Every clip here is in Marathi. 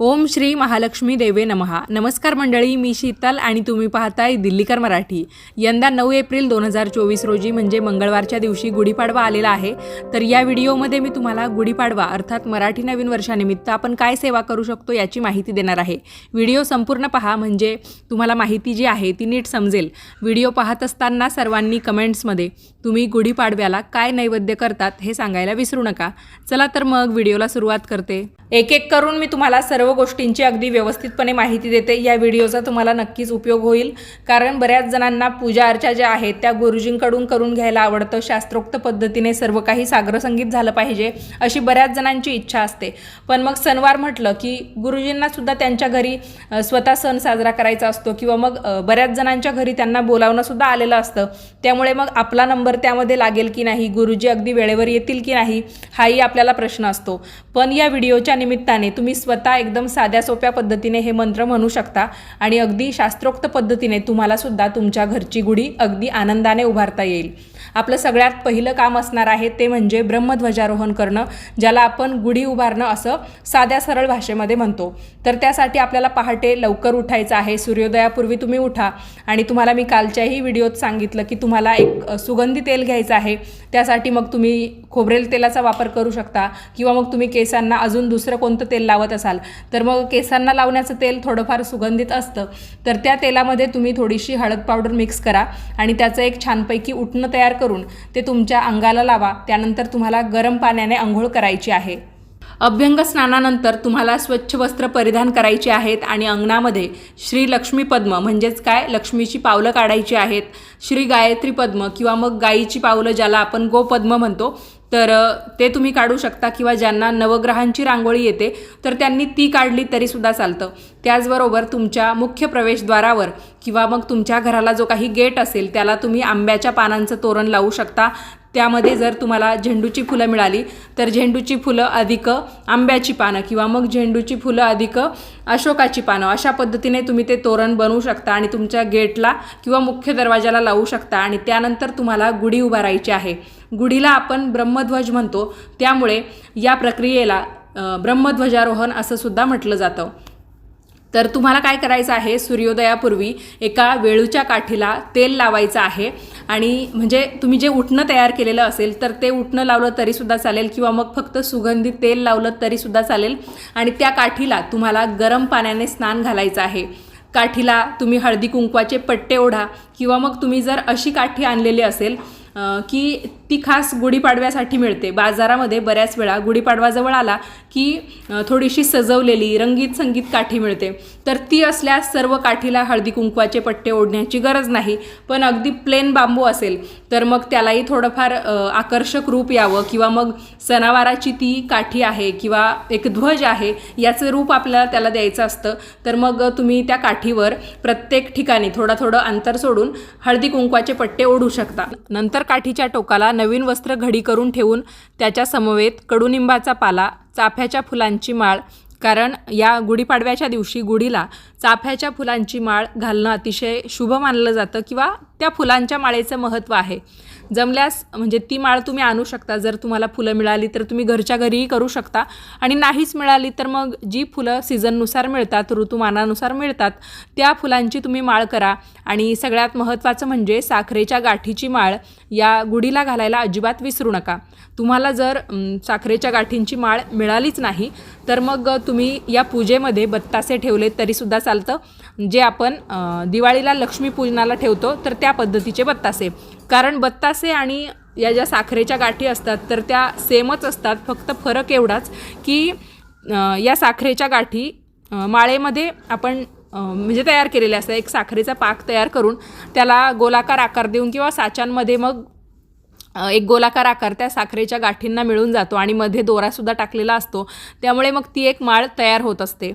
ओम श्री महालक्ष्मी देवे नमहा. नमस्कार मंडळी मी शीतल आणि तुम्ही पाहताय दिल्लीकर मराठी. यंदा नऊ एप्रिल दोन हजार चोवीस रोजी म्हणजे मंगळवारच्या दिवशी गुढीपाडवा आलेला आहे. तर या व्हिडिओमध्ये मी तुम्हाला गुढीपाडवा अर्थात मराठी नवीन वर्षानिमित्त आपण काय सेवा करू शकतो याची माहिती देणार आहे. व्हिडिओ संपूर्ण पहा म्हणजे तुम्हाला माहिती जी आहे ती नीट समजेल. व्हिडिओ पाहत असताना सर्वांनी कमेंट्समध्ये तुम्ही गुढीपाडव्याला काय नैवेद्य करतात हे सांगायला विसरू नका. चला तर मग व्हिडिओला सुरुवात करते. एक एक करून मी तुम्हाला सर्व गोष्टींची अगदी व्यवस्थितपणे माहिती देते. या व्हिडिओचा तुम्हाला नक्कीच उपयोग होईल. कारण बऱ्याच जणांना पूजा अर्चा ज्या आहेत त्या गुरुजींकडून करून घ्यायला आवडतं. शास्त्रोक्त पद्धतीने सर्व काही सागरसंगीत झालं पाहिजे अशी बऱ्याच जणांची इच्छा असते. पण मग सणवार म्हटलं की गुरुजींनासुद्धा त्यांच्या घरी स्वतः सण साजरा करायचा असतो किंवा मग बऱ्याच जणांच्या घरी त्यांना बोलावणंसुद्धा आलेलं असतं. त्यामुळे मग आपला नंबर त्यामध्ये लागेल की नाही गुरुजी अगदी वेळेवर येतील की नाही हाही आपल्याला प्रश्न असतो. पण या व्हिडिओच्या निमित्ताने तुम्ही स्वतः एकदम साध्या सोप्या पद्धतीने हे मंत्र म्हणू शकता आणि अगदी शास्त्रोक्त पद्धतीने तुम्हाला सुद्धा तुमच्या घरची गुढी अगदी आनंदाने उभारता येईल. आपलं सगळ्यात पहिलं काम असणार आहे ते म्हणजे ब्रह्मध्वजारोहण करणं ज्याला आपण गुढी उभारणं असं साध्या सरळ भाषेमध्ये म्हणतो. तर त्यासाठी आपल्याला पहाटे लवकर उठायचं आहे सूर्योदयापूर्वी तुम्ही उठा आणि तुम्हाला मी कालच्याही व्हिडिओत सांगितलं की तुम्हाला एक सुगंधी तेल घ्यायचं आहे त्यासाठी मग तुम्ही खोबरेल तेलाचा वापर करू शकता किंवा मग तुम्ही केसांना अजून दुसरं कोणतं तेल लावत असाल. तर मग केसांना लावण्याचं तेल थोडंफार सुगंधित असतं. तर त्या तेलामध्ये तुम्ही थोडीशी हळद पावडर मिक्स करा आणि त्याचं एक छानपैकी उठणं तयार करून ते तुमच्या अंगाला लावा. त्यानंतर तुम्हाला गरम पाण्याने आंघोळ करायची आहे. अभ्यंग स्नानानंतर तुम्हाला स्वच्छ वस्त्र परिधान करायचे आहेत आणि अंगणामध्ये श्री लक्ष्मी पद्म म्हणजेच काय? लक्ष्मीची पावलं काढायची आहेत. श्री गायत्री पद्म किंवा मग गायीची पावलं ज्याला आपण गोपद्म म्हणतो तर ते तुम्ही काढू शकता किंवा ज्यांना नवग्रहांची रांगोळी येते तर त्यांनी ती काढली तरीसुद्धा चालतं. त्याचबरोबर तुमच्या मुख्य प्रवेशद्वारावर किंवा मग तुमच्या घराला जो काही गेट असेल त्याला तुम्ही आंब्याच्या पानांचं तोरण लावू शकता. त्यामध्ये जर तुम्हाला झेंडूची फुलं मिळाली तर झेंडूची फुलं अधिक आंब्याची पानं किंवा मग झेंडूची फुलं अधिक अशोकाची पानं. अशा पद्धतीने तुम्ही ते तोरण बनवू शकता आणि तुमच्या गेटला किंवा मुख्य दरवाजाला लावू शकता आणि त्यानंतर तुम्हाला गुढी उभारायची आहे. गुढीला आपण ब्रह्मध्वज म्हणतो. त्यामुळे या प्रक्रियेला ब्रह्मध्वजारोहण असं सुद्धा म्हटलं जातं. तर तुम्हाला काय करायचं आहे? सूर्योदयापूर्वी एका वेळूच्या काठीला तेल लावायचं आहे. आणि म्हणजे तुम्ही जे उठणं तयार केलेलं असेल तर ते उठणं लावलं तरीसुद्धा चालेल किंवा मग फक्त सुगंधी तेल लावलं तरीसुद्धा चालेल. आणि त्या काठीला तुम्हाला गरम पाण्याने स्नान घालायचं आहे. काठीला तुम्ही हळदी कुंकवाचे पट्टे ओढा किंवा मग तुम्ही जर अशी काठी आणलेली असेल की ती खास गुढीपाडव्यासाठी मिळते. बाजारामध्ये बऱ्याच वेळा गुढीपाडवाजवळ आला की थोडीशी सजवलेली रंगीत संगीत काठी मिळते. तर ती असल्यास सर्व काठीला हळदी कुंकवाचे पट्टे ओढण्याची गरज नाही पण अगदी प्लेन बांबू असेल तर मग त्यालाही थोडंफार आकर्षक रूप यावं किंवा मग सणावाराची ती काठी आहे किंवा एक ध्वज आहे याचं रूप आपल्याला त्याला द्यायचं असतं. तर मग तुम्ही त्या काठीवर प्रत्येक ठिकाणी थोडं थोडं अंतर सोडून हळदी कुंकवाचे पट्टे ओढू शकता. नंतर काठीच्या टोकाला नवीन वस्त्र घडी करून ठेवून त्याच्या समवेत कडुनिंबाचा पाला चाफ्याच्या फुलांची माळ कारण या गुढीपाडव्याच्या दिवशी गुढीला चाफ्याच्या फुलांची माळ घालणं अतिशय शुभ मानलं जातं किंवा त्या फुलांच्या माळेचं महत्त्व आहे. जमल्यास म्हणजे ती माळ तुम्ही आणू शकता. जर तुम्हाला फुलं मिळाली तर तुम्ही घरच्या घरीही करू शकता. आणि नाहीच मिळाली तर मग जी फुलं सीझननुसार मिळतात ऋतुमानानुसार मिळतात त्या फुलांची तुम्ही माळ करा. आणि सगळ्यात महत्त्वाचं म्हणजे साखरेच्या गाठीची माळ या गुढीला घालायला अजिबात विसरू नका. तुम्हाला जर साखरेच्या गाठींची माळ मिळालीच नाही तर मग तुम्ही या पूजेमध्ये बत्तासे ठेवले तरीसुद्धा चालतं. जे आपण दिवाळीला लक्ष्मीपूजनाला ठेवतो तर त्या पद्धतीचे बत्तासे. कारण बत्तासे आणि या ज्या साखरेच्या गाठी असतात तर त्या सेमच असतात. फक्त फरक एवढाच की या साखरेच्या गाठी माळेमध्ये आपण म्हणजे तयार केलेल्या असतात. एक साखरेचा पाक तयार करून त्याला गोलाकार आकार देऊन किंवा साच्यांमध्ये मग एक गोलाकार आकार त्या साखरेच्या गाठींना मिळून जातो आणि मध्ये दोरासुद्धा टाकलेला असतो. त्यामुळे मग ती एक माळ तयार होत असते.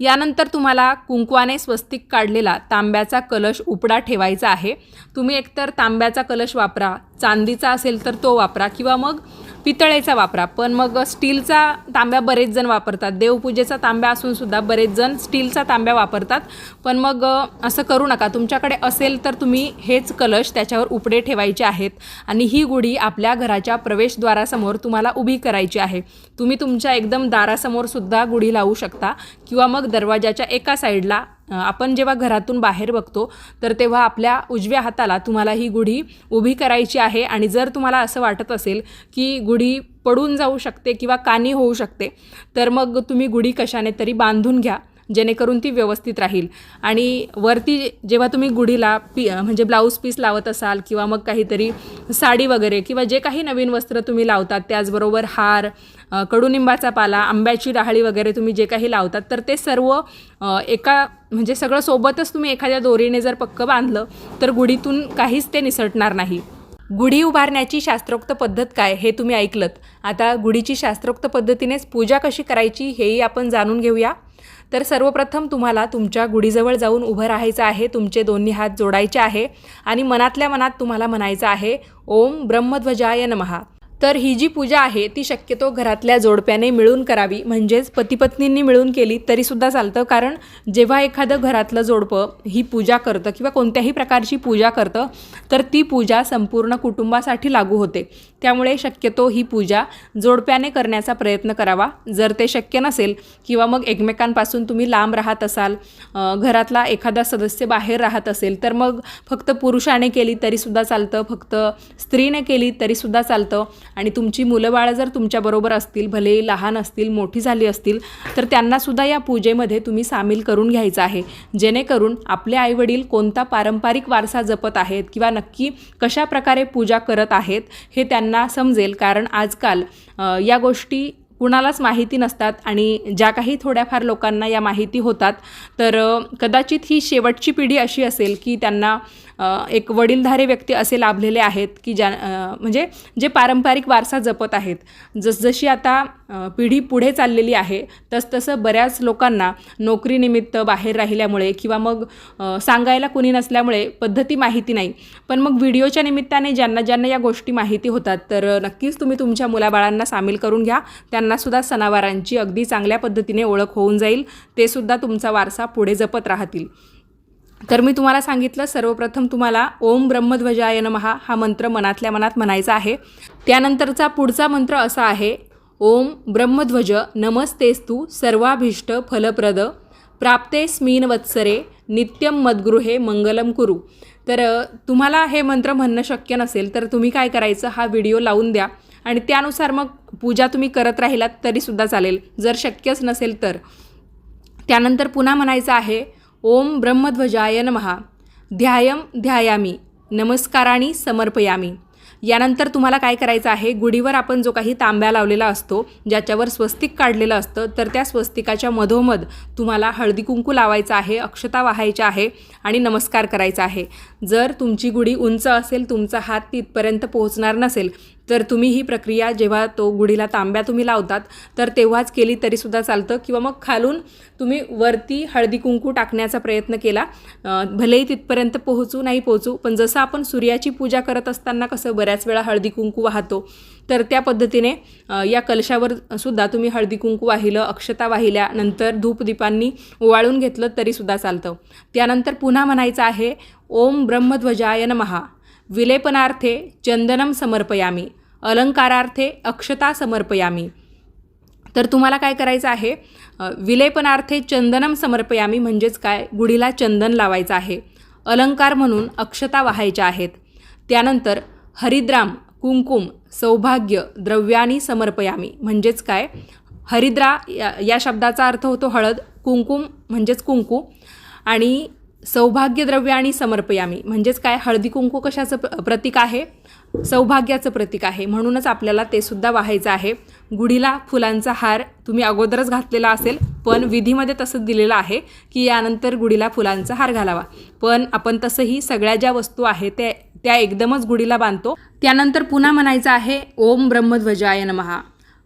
यानंतर तुम्हाला कुंकवाने स्वस्तिक काढलेला तांब्याचा कलश उपडा ठेवायचा आहे. तुम्ही एकतर तांब्याचा कलश वापरा चांदीचा असेल तर तो वापरा किंवा मग पितळेचा वापरा. पण मग स्टीलचा तांब्या बरेच जण वापरतात. देवपूजेचा तांब्या असून सुद्धा बरेच जण स्टीलचा तांब्या वापरतात. पण मग असं करू नका. तुमच्याकडे असेल तर तुम्ही हेच कलश त्याच्यावर उपडे ठेवायचे आहेत आणि ही गुढी आपल्या घराच्या प्रवेशद्वारासमोर तुम्हाला उभी करायची आहे. तुम्ही तुमच्या एकदम दारासमोर सुद्धा गुढी लावू शकता किंवा मग दरवाजाच्या एका साईडला आपण जेव्हा घरातून बाहेर बघतो तर तेव्हा आपल्या उजव्या हाताला तुम्हाला ही गुढी उभी करायची आहे आणि जर तुम्हाला असं वाटत असेल की गुढी पडून जाऊ शकते किंवा कानी होऊ शकते तर मग तुम्ही गुढी कशाने तरी बांधून घ्या. जेणेकरून ती व्यवस्थित राहील. आणि वरती जेव्हा तुम्ही गुढीला पी म्हणजे ब्लाऊज पीस लावत असाल किंवा मग काहीतरी साडी वगैरे किंवा जे काही नवीन वस्त्र तुम्ही लावतात त्याचबरोबर हार कडुनिंबाचा पाला आंब्याची डहाळी वगैरे तुम्ही जे काही लावतात तर ते सर्व एका म्हणजे सगळं सोबतच तुम्ही एखाद्या दोरीने जर पक्क बांधलं तर गुढीतून काहीच ते निसटणार नाही. गुढी उभारण्याची शास्त्रोक्त पद्धत काय हे तुम्ही ऐकलत. आता गुढीची शास्त्रोक्त पद्धतीनेच पूजा कशी करायची हेही आपण जाणून घेऊया. तर सर्वप्रथम तुम्हाला तुमच्या गुढीजवळ जाऊन उभं राहायचं आहे. तुमचे दोन्ही हात जोडायचे आहे. आणि मनातल्या मनात तुम्हाला म्हणायचं आहे ओम ब्रह्मध्वजाय नमहा तर ही जी पूजा आहे ती शक्यतो घरातल्या जोडप्याने मिळून करावी. म्हणजेच पतीपत्नींनी मिळून केली तरीसुद्धा चालतं. कारण जेव्हा एखादं घरातलं जोडपं ही पूजा करतं किंवा कोणत्याही प्रकारची पूजा करतं तर ती पूजा संपूर्ण कुटुंबासाठी लागू होते. त्यामुळे शक्यतो ही पूजा जोडप्याने करण्याचा प्रयत्न करावा. जर ते शक्य नसेल किंवा मग एकमेकांपासून तुम्ही लांब राहत असाल घरातला एखादा सदस्य बाहेर राहत असेल तर मग फक्त पुरुषाने केली तरीसुद्धा चालतं. फक्त स्त्रीने केली तरीसुद्धा चालतं. आणि तुमची मुलं बाळं जर तुमच्याबरोबर असतील भले लहान असतील मोठी झाली असतील तर त्यांनासुद्धा या पूजेमध्ये तुम्ही सामील करून घ्यायचं आहे. जेणेकरून आपले आईवडील कोणता पारंपरिक वारसा जपत आहेत किंवा नक्की कशा प्रकारे पूजा करत आहेत हे त्यांना समजेल. कारण आजकाल या गोष्टी कुणालाच माहिती नसतात आणि ज्या काही थोड्याफार लोकांना या माहिती होतात तर कदाचित ही शेवटची पिढी अशी असेल की त्यांना एक वडीलधारे व्यक्ती असे लाभलेले आहेत की ज्या म्हणजे जे पारंपरिक वारसा जपत आहेत. जसजशी आता पिढी पुढे चाललेली आहे तसतसं बऱ्याच लोकांना नोकरीनिमित्त बाहेर राहिल्यामुळे किंवा मग सांगायला कुणी नसल्यामुळे पद्धती माहिती नाही. पण मग व्हिडिओच्या निमित्ताने ज्यांना ज्यांना या गोष्टी माहिती होतात तर नक्कीच तुम्ही तुमच्या मुलाबाळांना सामील करून घ्या. त्यांनासुद्धा सणावारांची अगदी चांगल्या पद्धतीने ओळख होऊन जाईल. ते सुद्धा तुमचा वारसा पुढे जपत राहतील. तर मी तुम्हाला सांगितलं सर्वप्रथम तुम्हाला ओम ब्रह्मध्वजाय नमहा हा मंत्र मनातल्या मनात म्हणायचा आहे. त्यानंतरचा पुढचा मंत्र असा आहे ओम ब्रह्मध्वज नमस्तेस्तु सर्वाभीष्ट फलप्रद प्राप्तेस्मिन वत्सरे नित्यम मद्गृहे मंगलम कुरु. तर तुम्हाला हे मंत्र म्हणणं शक्य नसेल तर तुम्ही काय करायचं हा व्हिडिओ लावून द्या. आणि त्यानुसार मग पूजा तुम्ही करत राहिलात तरीसुद्धा चालेल. जर शक्यच नसेल तर. त्यानंतर पुन्हा म्हणायचं आहे ओम ब्रह्मध्वजाय नमहा ध्यायम ध्यायामी. नमस्काराणी समर्पयामी. यानंतर तुम्हाला काय करायचं आहे? गुढीवर आपण जो काही तांब्या लावलेला असतो ज्याच्यावर स्वस्तिक काढलेलं असतं तर त्या स्वस्तिकाच्या मधोमध तुम्हाला हळदी कुंकू लावायचं आहे अक्षता वाहायच्या आहे आणि नमस्कार करायचा आहे. जर तुमची गुढी उंच असेल तुमचा हात तिथपर्यंत पोहोचणार नसेल तर तुम्ही ही प्रक्रिया जेव्हा तो गुढीला तांब्या तुम्ही लावतात तर तेव्हाच केली तरीसुद्धा चालतं. किंवा मग खालून तुम्ही वरती हळदी कुंकू टाकण्याचा प्रयत्न केला. भलेही तिथपर्यंत पोहोचू नाही पोहोचू पण जसं आपण सूर्याची पूजा करत असताना कसं बऱ्याच वेळा हळदी कुंकू वाहतो तर त्या पद्धतीने या कलशावर सुद्धा तुम्ही हळदी कुंकू वाहिलं अक्षता वाहिल्या नंतर धूपदीपांनी ओवाळून घेतलं तरीसुद्धा चालतं. त्यानंतर पुन्हा म्हणायचं आहे ओम ब्रह्मध्वजाय नमहा विलेपनार्थे चंदनम समर्पयामी अलंकारार्थे अक्षता समर्पयामी. तर तुम्हाला काय करायचं आहे? विलेपनार्थे चंदनम समर्पयामी म्हणजेच काय? गुढीला चंदन लावायचं आहे. अलंकार म्हणून अक्षता वाहायच्या आहेत. त्यानंतर हरिद्राम कुंकुम सौभाग्य द्रव्यानी समर्पयामी म्हणजेच काय? हरिद्रा या या शब्दाचा अर्थ होतो हळद कुंकुम म्हणजेच कुंकू. आणि सौभाग्यद्रव्य आणि समर्पयामी. म्हणजेच काय? हळदी कुंकू कशाचं प्रतीक आहे? सौभाग्याचं प्रतीक आहे. म्हणूनच आपल्याला ते सुद्धा वाहायचं आहे. गुढीला फुलांचा हार तुम्ही अगोदरच घातलेला असेल पण विधीमध्ये तसंच दिलेलं आहे की यानंतर गुढीला फुलांचा हार घालावा. पण आपण तसंही सगळ्या ज्या वस्तू आहे त्या त्या एकदमच गुढीला बांधतो. त्यानंतर पुन्हा म्हणायचं आहे ओम ब्रह्मध्वजाय नमहा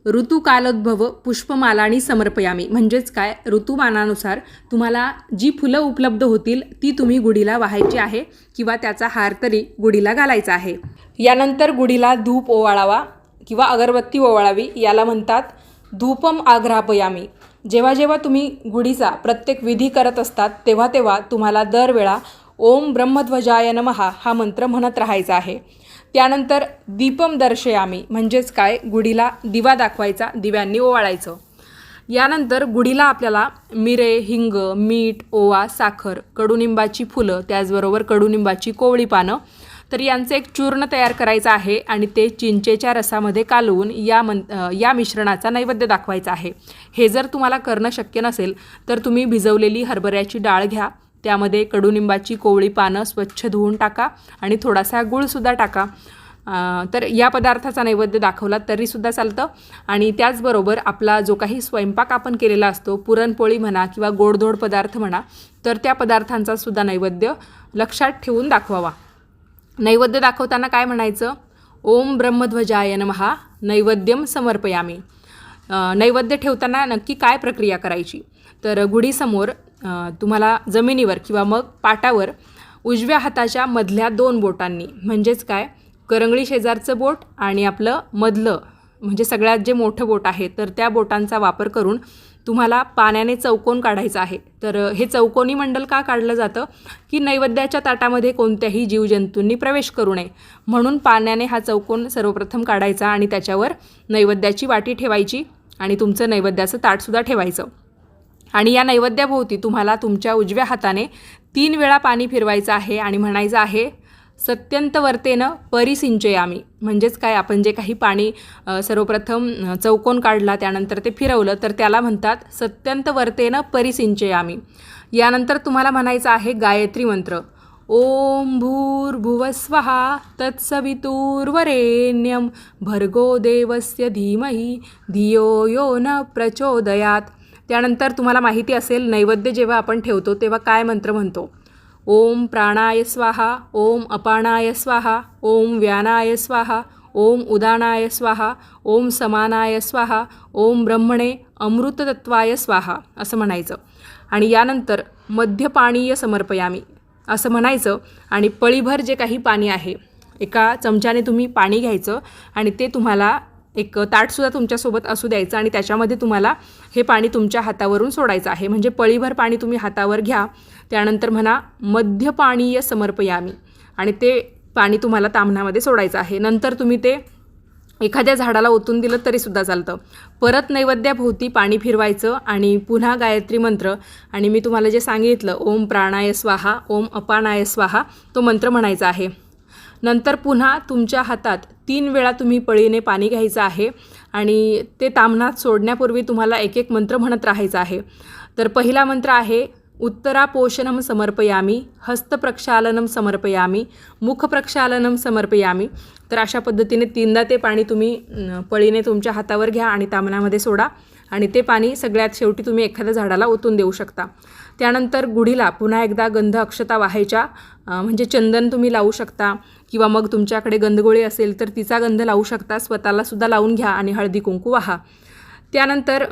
ऋतुकालोद्भव पुष्पमालानी समर्पयामी. म्हणजेच काय? ऋतुमानानुसार तुम्हाला जी फुलं उपलब्ध होतील ती तुम्ही गुढीला वाहायची आहे किंवा त्याचा हार तरी गुढीला घालायचा आहे. यानंतर गुढीला धूप ओवाळावा किंवा अगरबत्ती ओवाळावी याला म्हणतात धूपम आग्रापयामी जेव्हा जेव्हा तुम्ही गुढीचा प्रत्येक विधी करत असतात तेव्हा तेव्हा तुम्हाला दरवेळा ओम ब्रह्मध्वजाय नमहा हा मंत्र म्हणत राहायचा आहे. त्यानंतर दीपम दर्शयामी म्हणजेच काय गुढीला दिवा दाखवायचा दिव्यांनी ओवाळायचं. यानंतर गुढीला आपल्याला मिरे हिंग मीठ ओवा साखर कडुनिंबाची फुलं त्याचबरोबर कडुनिंबाची कोवळी पानं तर यांचं एक चूर्ण तयार करायचं आहे आणि ते चिंचेच्या रसामध्ये कालवून या मन या मिश्रणाचा नैवेद्य दाखवायचा आहे. हे जर तुम्हाला करणं शक्य नसेल तर तुम्ही भिजवलेली हरभऱ्याची डाळ घ्या त्यामध्ये कडुनिंबाची कोवळी पानं स्वच्छ धुवून टाका आणि थोडासा गूळसुद्धा टाका. तर या पदार्थाचा नैवेद्य दाखवला तरीसुद्धा चालतं. आणि त्याचबरोबर आपला जो काही स्वयंपाक आपण केलेला असतो पुरणपोळी म्हणा किंवा गोडधोड पदार्थ म्हणा तर त्या पदार्थांचा सुद्धा नैवेद्य लक्षात ठेवून दाखवावा. नैवेद्य दाखवताना काय म्हणायचं? ओम ब्रह्मध्वजाय नमहा नैवेद्यम समर्पयामी. नैवेद्य ठेवताना नक्की काय प्रक्रिया करायची? तर गुढीसमोर तुम्हाला जमिनीवर किंवा मग पाटावर उजव्या हाताच्या मधल्या दोन बोटांनी म्हणजेच काय? करंगळी शेजारचं बोट आणि आपलं मधलं म्हणजे सगळ्यात जे मोठं बोट आहे तर त्या बोटांचा वापर करून तुम्हाला पाण्याने चौकोन काढायचं आहे. तर हे चौकोनी मंडल का काढलं जातं? की नैवेद्याच्या ताटामध्ये कोणत्याही जीवजंतूंनी प्रवेश करू नये. म्हणून पाण्याने हा चौकोन सर्वप्रथम काढायचा आणि त्याच्यावर नैवेद्याची वाटी ठेवायची आणि तुमचं नैवेद्याचं ताटसुद्धा ठेवायचं. आणि या नैवेद्याभोवती तुम्हाला तुमच्या उजव्या हाताने तीन वेळा पाणी फिरवायचं आहे आणि म्हणायचं आहे सत्यंतवर्तेनं परिसिंचयामी म्हणजेच काय आपण जे काही पाणी सर्वप्रथम चौकोन काढला त्यानंतर ते फिरवलं तर त्याला म्हणतात सत्यंतवर्तेनं परिसिंचयामी यानंतर तुम्हाला म्हणायचं आहे गायत्री मंत्र. ओम भूर्भुवस्वहा तत्सवितुर्वरेण्यं. भर्गो देवस्य धीमही धियो यो न प्रचोदयात. त्यानंतर तुम्हाला माहिती असेल नैवेद्य जेव्हा आपण ठेवतो तेव्हा काय मंत्र म्हणतो? ओम प्राणाय स्वाहा ओम अपानाय स्वाहा ओम व्यानाय स्वाहा ओम उदानाय स्वाहा ओम समानाय स्वाहा ओम ब्रह्मणे अमृततत्वाय स्वाहा असं म्हणायचं. आणि यानंतर मध्यपाणीय समर्पयामी असं म्हणायचं. आणि पळीभर जे काही पाणी आहे एका चमच्याने तुम्ही पाणी घ्यायचं आणि ते तुम्हाला एक ताटसुद्धा तुमच्यासोबत असू द्यायचं आणि त्याच्यामध्ये तुम्हाला हे पाणी तुमच्या हातावरून सोडायचं आहे. म्हणजे पळीभर पाणी तुम्ही हातावर घ्या. त्यानंतर म्हणा मध्यपाणीय समर्पयामी. आणि ते पाणी तुम्हाला तामणामध्ये सोडायचं आहे. नंतर तुम्ही ते एखाद्या झाडाला ओतून दिलं तरीसुद्धा चालतं. परत नैवेद्याभोवती पाणी फिरवायचं आणि पुन्हा गायत्री मंत्र. आणि मी तुम्हाला जे सांगितलं ओम प्राणाय स्वाहा ओम अपानाय स्वाहा तो मंत्र म्हणायचा आहे. नंतर पुन्हा तुमच्या हातात तीन वेळा तुम्ही पळीने पाणी घ्यायचं आहे आणि ते तामणात सोडण्यापूर्वी तुम्हाला एक एक मंत्र म्हणत राहायचं आहे. तर पहिला मंत्र आहे उत्तरापोषणम समर्पयामी हस्तप्रक्षालनम समर्पयामी मुखप्रक्षालनम समर्पयामी. तर अशा पद्धतीने तीनदा ते पाणी तुम्ही पळीने तुमच्या हातावर घ्या आणि तामणामध्ये सोडा आणि ते पाणी सगळ्यात शेवटी तुम्ही एखाद्या झाडाला ओतून देऊ शकता. त्यानंतर गुढीला पुन्हा एकदा गंध अक्षता वाहायच्या. म्हणजे चंदन तुम्ही लावू शकता किंवा मग तुमच्याकडे गंधगोळी असेल तर तिचा गंध लावू शकता. स्वतःलासुद्धा लावून घ्या आणि हळदी कुंकू वाहा. त्यानंतर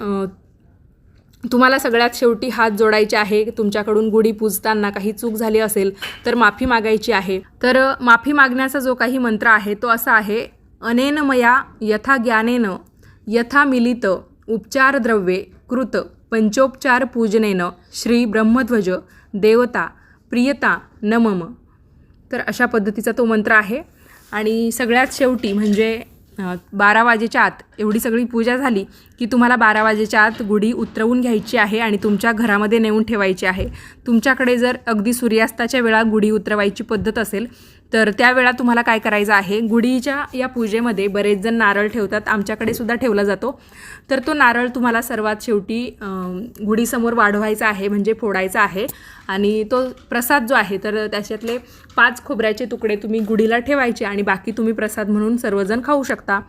तुम्हाला सगळ्यात शेवटी हात जोडायचे आहे. तुमच्याकडून गुढी पूजताना काही चूक झाली असेल तर माफी मागायची आहे. तर माफी मागण्याचा जो काही मंत्र आहे तो असा आहे अनेन मया यथा ज्ञानेन यथा मिलित उपचार द्रव्ये कृत. पंचोपचार पूजनेन श्री ब्रह्मध्वज देवता प्रियता नमम. तर अशा पद्धतीचा तो मंत्र आहे. आणि सगळ्यात शेवटी म्हणजे बारा वाजेच्या आत एवढी सगळी पूजा झाली की तुम्हाला बारा वाजेच्या आत गुढी उतरवून घ्यायची आहे आणि तुमच्या घरामध्ये नेऊन ठेवायची आहे. तुमच्याकडे जर अगदी सूर्यास्ताच्या वेळा गुढी उतरवायची पद्धत असेल तर त्यावेळा तुम्हाला काय करायचं आहे? गुढीच्या या पूजेमध्ये बरेच जण नारळ ठेवतात. आमच्याकडे सुद्धा ठेवला जातो. तर तो नारळ तुम्हाला सर्वात शेवटी गुढीसमोर वाढवायचा आहे म्हणजे फोडायचा आहे. आणि तो प्रसाद जो आहे तर त्याच्यातले पाच खोबऱ्याचे तुकडे तुम्ही गुढीला ठेवायचे आणि बाकी तुम्ही प्रसाद म्हणून सर्वजण खाऊ शकता.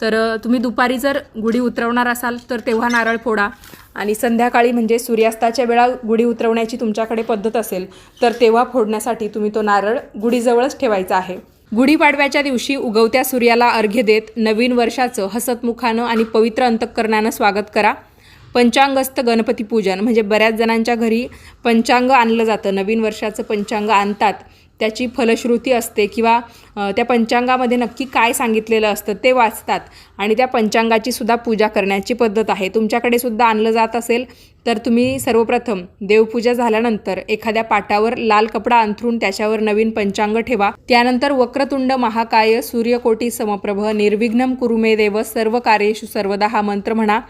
तर तुम्ही दुपारी जर गुढी उतरवणार असाल तर तेव्हा नारळ फोडा. आणि संध्याकाळी म्हणजे सूर्यास्ताच्या वेळा गुढी उतरवण्याची तुमच्याकडे पद्धत असेल तर तेव्हा फोडण्यासाठी तुम्ही तो नारळ गुढीजवळच ठेवायचा आहे. गुढीपाडव्याच्या दिवशी उगवत्या सूर्याला अर्घ्य देत नवीन वर्षाचं हसतमुखानं आणि पवित्र अंतःकरणानं स्वागत करा. पंचांगस्त गणपती पूजन म्हणजे बऱ्याच जणांच्या घरी पंचांग आणलं जातं. नवीन वर्षाचं पंचांग आणतात. त्याची फलश्रुती असते किंवा त्या पंचांगामध्ये नक्की काय सांगितलेलं असतं ते वाचतात. आणि त्या पंचांगाची सुद्धा पूजा करण्याची पद्धत आहे. तुमच्याकडे सुद्धा आणलं जात असेल तर तुम्ही सर्वप्रथम देवपूजा झाल्यानंतर एखाद्या पाटावर लाल कपडा अंथरून त्याच्यावर नवीन पंचांग ठेवा. त्यानंतर वक्रतुंड महाकाय सूर्यकोटी समप्रभ निर्विघ्नम कुरुमे देव सर्व कार्येषु सर्वदा हा मंत्र म्हणा.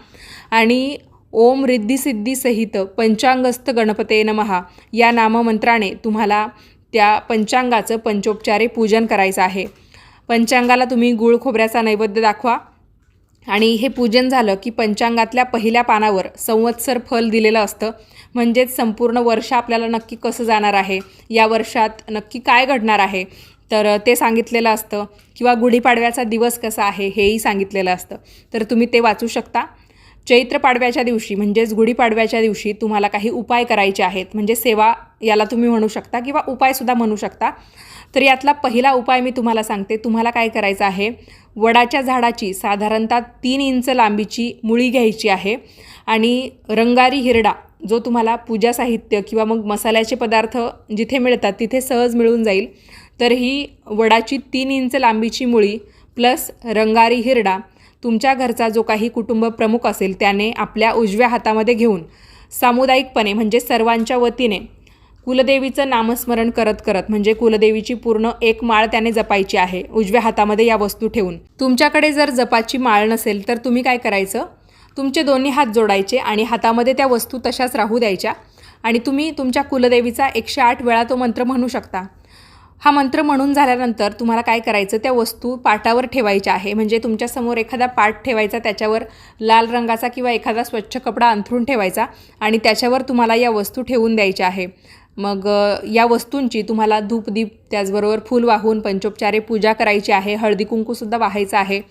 आणि ओम रिद्धी सिद्धी सहित पंचांगस्थ गणपते नमहा या नाममंत्राने तुम्हाला त्या पंचांगाचं पंचोपचारे पूजन करायचं आहे. पंचांगाला तुम्ही गुळ खोबऱ्याचा नैवेद्य दाखवा. आणि हे पूजन झालं की पंचांगातल्या पहिल्या पानावर संवत्सर फल दिलेलं असतं. म्हणजेच संपूर्ण वर्ष आपल्याला नक्की कसं जाणार आहे? या वर्षात नक्की काय घडणार आहे? तर ते सांगितलेलं असतं. किंवा गुढीपाडव्याचा दिवस कसा आहे हेही सांगितलेलं असतं. तर तुम्ही ते वाचू शकता. चैत्र पाडव्याच्या दिवशी म्हणजेच गुढीपाडव्याच्या दिवशी तुम्हाला काही उपाय करायचे आहेत म्हणजे सेवा याला तुम्ही म्हणू शकता किंवा उपायसुद्धा म्हणू शकता. तर यातला पहिला उपाय मी तुम्हाला सांगते. तुम्हाला काय करायचं आहे? वडाच्या झाडाची साधारणतः तीन इंच लांबीची मुळी घ्यायची आहे आणि रंगारी हिरडा जो तुम्हाला पूजा साहित्य किंवा मग मसाल्याचे पदार्थ जिथे मिळतात तिथे सहज मिळून जाईल. तर ही वडाची तीन इंच लांबीची मुळी प्लस रंगारी हिरडा तुमच्या घरचा जो काही कुटुंब प्रमुख असेल त्याने आपल्या उजव्या हातामध्ये घेऊन सामुदायिकपणे म्हणजे सर्वांच्या वतीने कुलदेवीचं नामस्मरण करत करत म्हणजे कुलदेवीची पूर्ण एक माळ त्याने जपायची आहे उजव्या हातामध्ये या वस्तू ठेवून. तुमच्याकडे जर जपाची माळ नसेल तर तुम्ही काय करायचं? तुमचे दोन्ही हात जोडायचे आणि हातामध्ये त्या वस्तू तशाच राहू द्यायच्या आणि तुम्ही तुमच्या कुलदेवीचा एकशे आठ वेळा तो मंत्र म्हणू शकता. हा मंत्र म्हणून झाल्यानंतर तुम्हाला काय करायचं? त्या वस्तू पाटावर ठेवायच्या आहे. म्हणजे तुमच्यासमोर एखादा पाट ठेवायचा त्याच्यावर लाल रंगाचा किंवा एखादा स्वच्छ कपडा अंथरून ठेवायचा आणि त्याच्यावर तुम्हाला या वस्तू ठेवून द्यायच्या आहे. मग या वस्तूंची तुम्हाला धूपदीप त्याचबरोबर फूल वाहून पंचोपचारे पूजा करायची आहे. हळदी कुंकूसुद्धा वाहायचं आहे.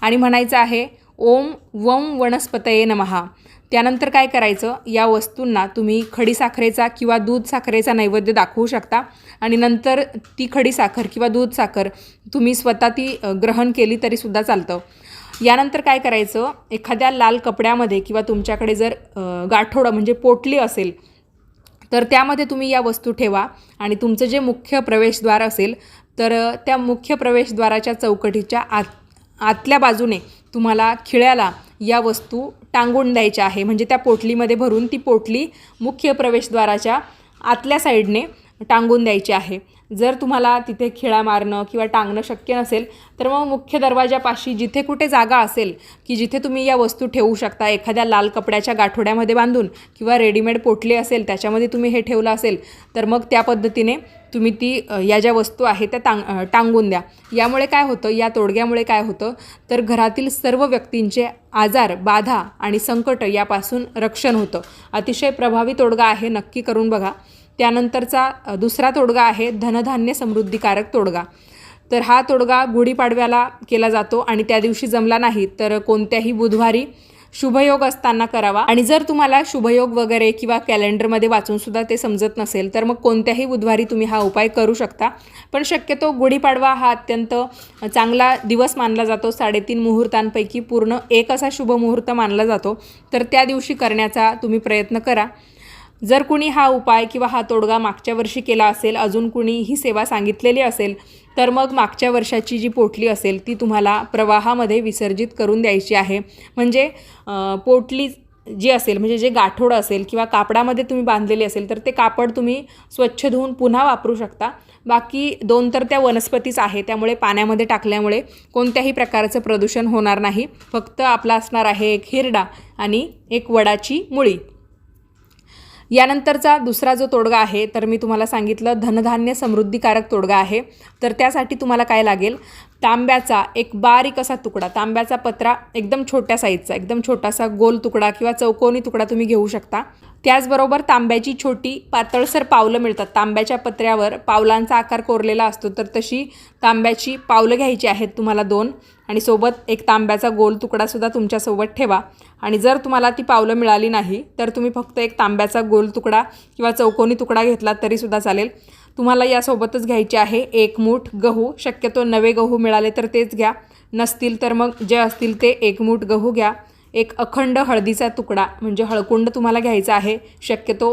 आणि म्हणायचं आहे ओम वम वनस्पतये नमहा त्यानंतर काय करायचं? या वस्तूंना तुम्ही खडी साखरेचा किंवा दूध साखरेचा नैवेद्य दाखवू शकता. आणि नंतर ती खडी साखर किंवा दूध साखर तुम्ही स्वतः ती ग्रहण केली तरीसुद्धा चालतं. यानंतर काय करायचं? एखाद्या लाल कपड्यामध्ये किंवा तुमच्याकडे जर गाठोडं म्हणजे पोटली असेल तर त्यामध्ये तुम्ही या वस्तू ठेवा. आणि तुमचं जे मुख्य प्रवेशद्वार असेल तर त्या मुख्य प्रवेशद्वाराच्या चौकटीच्या आत आतल्या बाजूने तुम्हाला खिळ्याला या वस्तू टांगून द्यायच्या आहे. म्हणजे त्या पोटलीमध्ये भरून ती पोटली मुख्य प्रवेशद्वाराच्या आतल्या साईडने टांगून द्यायची आहे. जर तुम्हाला तिथे खिळा मारणं किंवा टांगणं शक्य नसेल तर मग मुख्य दरवाजापाशी जिथे कुठे जागा असेल की जिथे तुम्ही या वस्तू ठेवू शकता एखाद्या लाल कपड्याच्या गाठोड्यामध्ये बांधून किंवा रेडीमेड पोटली असेल त्याच्यामध्ये तुम्ही हे ठेवलं असेल तर मग त्या पद्धतीने तुम्ही ती या ज्या वस्तू आहेत त्या टांग टांगून द्या. यामुळे काय होतं? या तोडग्यामुळे काय होतं? तर घरातील सर्व व्यक्तींचे आजार बाधा आणि संकट यापासून रक्षण होतं. अतिशय प्रभावी तोडगा आहे नक्की करून बघा. त्यानंतरचा दुसरा तोडगा आहे धनधान्य समृद्धिकारक तोडगा. तर हा तोडगा गुढीपाडव्याला केला जातो आणि त्या दिवशी जमला नाही. तर कोणत्याही बुधवारी शुभयोग असताना करावा. आणि जर तुम्हाला शुभयोग वगैरे किंवा कॅलेंडरमध्ये वाचून सुद्धा ते समजत नसेल तर मग कोणत्याही बुधवारी तुम्ही हा उपाय करू शकता. पण शक्यतो गुढीपाडवा हा अत्यंत चांगला दिवस मानला जातो. साडेतीन मुहूर्तांपैकी पूर्ण एक असा शुभ मुहूर्त मानला जातो. तर त्या दिवशी करण्याचा तुम्ही प्रयत्न करा. जर कुणी हा उपाय किंवा हा तोडगा मागच्या वर्षी केला असेल अजून कुणी ही सेवा सांगितलेली असेल तर मग मागच्या वर्षाची जी पोटली असेल ती तुम्हाला प्रवाहामध्ये विसर्जित करून द्यायची आहे. म्हणजे पोटली जी असेल म्हणजे जे गाठोडं असेल किंवा कापडामध्ये तुम्ही बांधलेली असेल तर ते कापड तुम्ही स्वच्छ धुवून पुन्हा वापरू शकता. बाकी दोन तर त्या वनस्पतीच आहे त्यामुळे पाण्यामध्ये टाकल्यामुळे कोणत्याही प्रकारचं प्रदूषण होणार नाही. फक्त आपला असणार आहे एक हिरडा आणि एक वडाची मुळी. यानंतरचा दुसरा जो तोडगा आहे तर मी तुम्हाला सांगितलं धनधान्य समृद्धीकारक तोडगा आहे. तर त्यासाठी तुम्हाला काय लागेल? तांब्याचा एक बारीक असा तुकडा तांब्याचा पत्रा एकदम छोट्या साईजचा एकदम छोटासा गोल तुकडा किंवा चौकोनी तुकडा तुम्ही घेऊ शकता. त्याचबरोबर तांब्याची छोटी पातळसर पावलं मिळतात. तांब्याच्या पत्र्यावर पावलांचा आकार कोरलेला असतो. तर तशी तांब्याची पावलं घ्यायची आहेत तुम्हाला दोन. आणि सोबत एक तांब्याचा गोल तुकडासुद्धा तुमच्यासोबत ठेवा. आणि जर तुम्हाला ती पावलं मिळाली नाही तर तुम्ही फक्त एक तांब्याचा गोल तुकडा किंवा चौकोनी तुकडा घेतला तरीसुद्धा चालेल. तुम्हाला यासोबतच घ्यायचे आहे एक मूठ गहू. शक्यतो नवे गहू मिळाले तर तेच घ्या. नसतील तर मग जे असतील ते एक मूठ गहू घ्या. एक अखंड हळदीचा तुकडा म्हणजे हळकुंड तुम्हाला घ्यायचा आहे. शक्यतो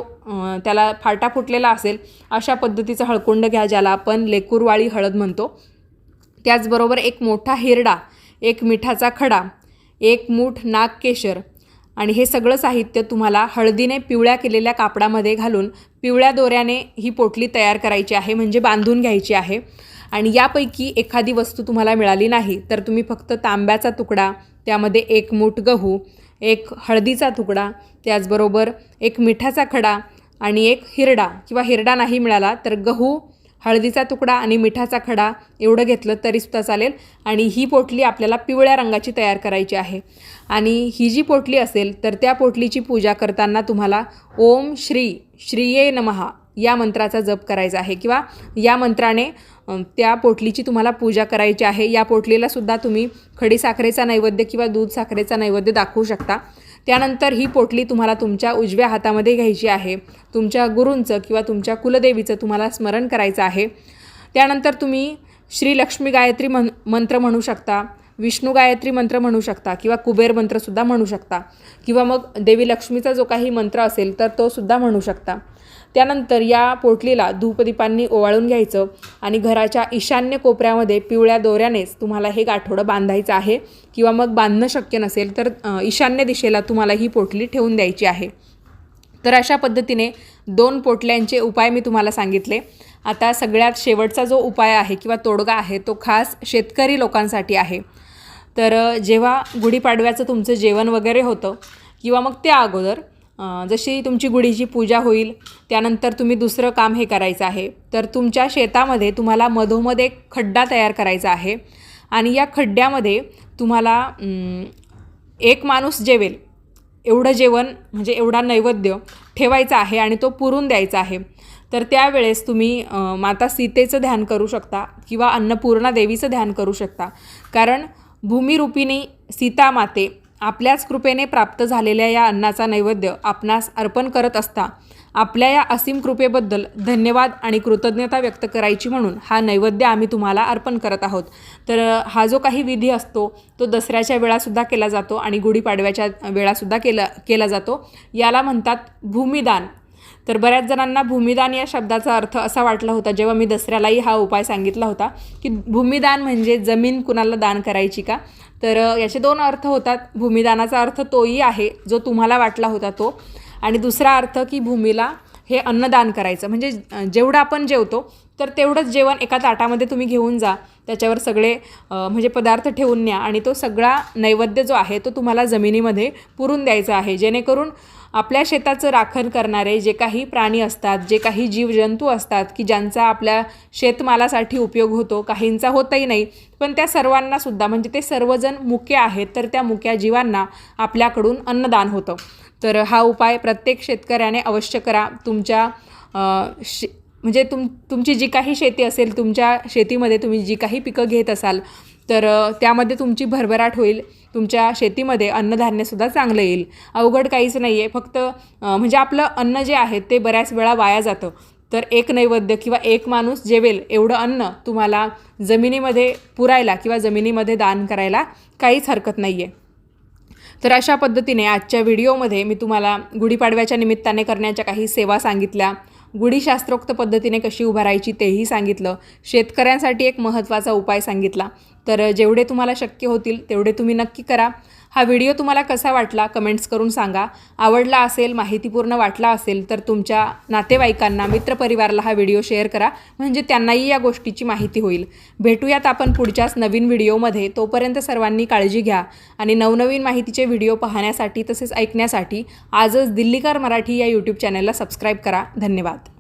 त्याला फाटा फुटलेला असेल अशा पद्धतीचं हळकुंड घ्या ज्याला आपण लेकूरवाळी हळद म्हणतो. त्याचबरोबर एक मोठा हिरडा एक मिठाचा खडा एक मूठ नागकेशर आणि हे सगळं साहित्य तुम्हाला हळदीने पिवळ्या केलेल्या कापडामध्ये घालून पिवळ्या दोऱ्याने ही पोटली तयार करायची आहे म्हणजे बांधून घ्यायची आहे. आणि यापैकी एखादी वस्तू तुम्हाला मिळाली नाही तर तुम्ही फक्त तांब्याचा तुकडा त्यामध्ये एक मूठ गहू एक हळदीचा तुकडा त्याचबरोबर एक मिठाचा खडा आणि एक हिरडा. किंवा हिरडा नाही मिळाला तर गहू हळदीचा तुकडा आणि मिठाचा खडा एवढं घेतलं तरीसुद्धा चालेल. आणि ही पोटली आपल्याला पिवळ्या रंगाची तयार करायची आहे. आणि ही जी पोटली असेल तर त्या पोटलीची पूजा करताना तुम्हाला ओम श्री श्रीये नमहा या मंत्राचा जप करायचा आहे. किंवा या मंत्राने त्या पोटलीची तुम्हाला पूजा करायची आहे. या पोटलीला सुद्धा तुम्ही खडी साखरेचा नैवेद्य किंवा दूध साखरेचा नैवेद्य दाखवू शकता. त्यानंतर ही पोटली तुम्हाला तुमच्या उजव्या हातामध्ये घ्यायची आहे. तुमच्या गुरूंचं किंवा तुमच्या कुलदेवीचं तुम्हाला स्मरण करायचं आहे. त्यानंतर तुम्ही श्री लक्ष्मी गायत्री मन मंत्र म्हणू शकता विष्णू गायत्री मंत्र म्हणू शकता किंवा कुबेर मंत्रसुद्धा म्हणू शकता. किंवा मग देवी लक्ष्मीचा जो काही मंत्र असेल तर तो सुद्धा म्हणू शकता. त्यानंतर या पोटलीला धूपदीपांनी ओवाळून घ्यायचं आणि घराच्या ईशान्य कोपऱ्यामध्ये पिवळ्या दोऱ्यानेच तुम्हाला हे गाठोडं बांधायचं आहे किंवा मग बांधणं शक्य नसेल तर ईशान्य दिशेला तुम्हाला ही पोटली ठेवून द्यायची आहे. तर अशा पद्धतीने दोन पोटल्यांचे उपाय मी तुम्हाला सांगितले. आता सगळ्यात शेवटचा जो उपाय आहे किंवा तोडगा आहे तो खास शेतकरी लोकांसाठी आहे. तर जेव्हा गुढीपाडव्याचं तुमचं जेवण वगैरे होतं किंवा मग त्या अगोदर जशी तुमची गुढीची पूजा होईल त्यानंतर तुम्ही दुसरं काम हे करायचं आहे. तर तुमच्या शेतामध्ये तुम्हाला मधोमध एक खड्डा तयार करायचा आहे. आणि या खड्ड्यामध्ये तुम्हाला एक माणूस जेवेल. एवढं जेवण म्हणजे एवढा नैवेद्य ठेवायचा आहे आणि तो पुरून द्यायचा आहे. तर त्यावेळेस तुम्ही माता सीतेचं ध्यान करू शकता किंवा अन्नपूर्णा देवीचं ध्यान करू शकता. कारण भूमिरूपिणी सीता माते आपल्याच कृपेने प्राप्त झालेल्या या अन्नाचा नैवेद्य आपणास अर्पण करत असता आपल्या या असीम कृपेबद्दल धन्यवाद आणि कृतज्ञता व्यक्त करायची म्हणून हा नैवेद्य आम्ही तुम्हाला अर्पण करत आहोत. तर हा जो काही विधी असतो तो दसऱ्याच्या वेळासुद्धा केला जातो आणि गुढीपाडव्याच्या वेळासुद्धा केला केला जातो. याला म्हणतात भूमिदान. तर बऱ्याच जणांना भूमिदान या शब्दाचा अर्थ असा वाटला होता जेव्हा मी दसऱ्यालाही हा उपाय सांगितला होता की भूमिदान म्हणजे जमीन कुणाला दान करायची का? तर याचे दोन अर्थ होतात. भूमिदानाचा अर्थ तोही आहे जो तुम्हाला वाटला होता तो. आणि दुसरा अर्थ की भूमीला हे अन्नदान करायचं. म्हणजे जेवढं आपण जेवतो तर तेवढंच जेवण एका ताटामध्ये तुम्ही घेऊन जा. त्याच्यावर सगळे म्हणजे पदार्थ ठेवून न्या. आणि तो सगळा नैवेद्य जो आहे तो तुम्हाला जमिनीमध्ये पुरून द्यायचा आहे. जेणेकरून आपल्या शेताचं राखण करणारे जे काही प्राणी असतात जे काही जीवजंतू असतात की ज्यांचा आपल्या शेतमालासाठी उपयोग होतो काहींचा होतही नाही पण त्या सर्वांना सुद्धा म्हणजे ते सर्वजण मुके आहेत तर त्या मुक्या जीवांना आपल्याकडून अन्नदान होतं. तर हा उपाय प्रत्येक शेतकऱ्याने अवश्य करा. तुमच्या शे म्हणजे तुम तुमची जी काही शेती असेल तुमच्या शेतीमध्ये तुम्ही जी काही पिकं घेत असाल तर त्यामध्ये तुमची भरभराट होईल. तुमच्या शेतीमध्ये अन्नधान्यसुद्धा चांगलं येईल. अवघड काहीच नाही आहे फक्त म्हणजे आपलं अन्न जे आहे ते बऱ्याच वेळा वाया जातं. तर एक नैवेद्य किंवा एक माणूस जेवेल एवढं अन्न तुम्हाला जमिनीमध्ये पुरायला किंवा जमिनीमध्ये दान करायला काहीच हरकत नाही आहे तर अशा पद्धतीने आजच्या व्हिडिओमध्ये मी तुम्हाला गुढीपाडव्याच्या निमित्ताने करण्याच्या काही सेवा सांगितल्या. गुढी शास्त्रोक्त पद्धतीने कशी उभारायची तेही सांगितलं. शेतकऱ्यांसाठी एक महत्त्वाचा उपाय सांगितला. तर जेवढे तुम्हाला शक्य होतील तेवढे तुम्ही नक्की करा. हा व्हिडिओ तुम्हाला कसा वाटला कमेंट्स करून सांगा. आवडला असेल माहितीपूर्ण वाटला असेल तर तुमच्या नातेवाईकांना मित्रपरिवाराला हा व्हिडिओ शेअर करा. म्हणजे त्यांनाही या गोष्टीची माहिती होईल. भेटूयात आपण पुढच्याच नवीन व्हिडिओमध्ये. तोपर्यंत सर्वांनी काळजी घ्या आणि नवनवीन माहितीचे व्हिडिओ पाहण्यासाठी तसेच ऐकण्यासाठी आजच दिल्लीकर मराठी या यूट्यूब चॅनलला सबस्क्राईब करा. धन्यवाद.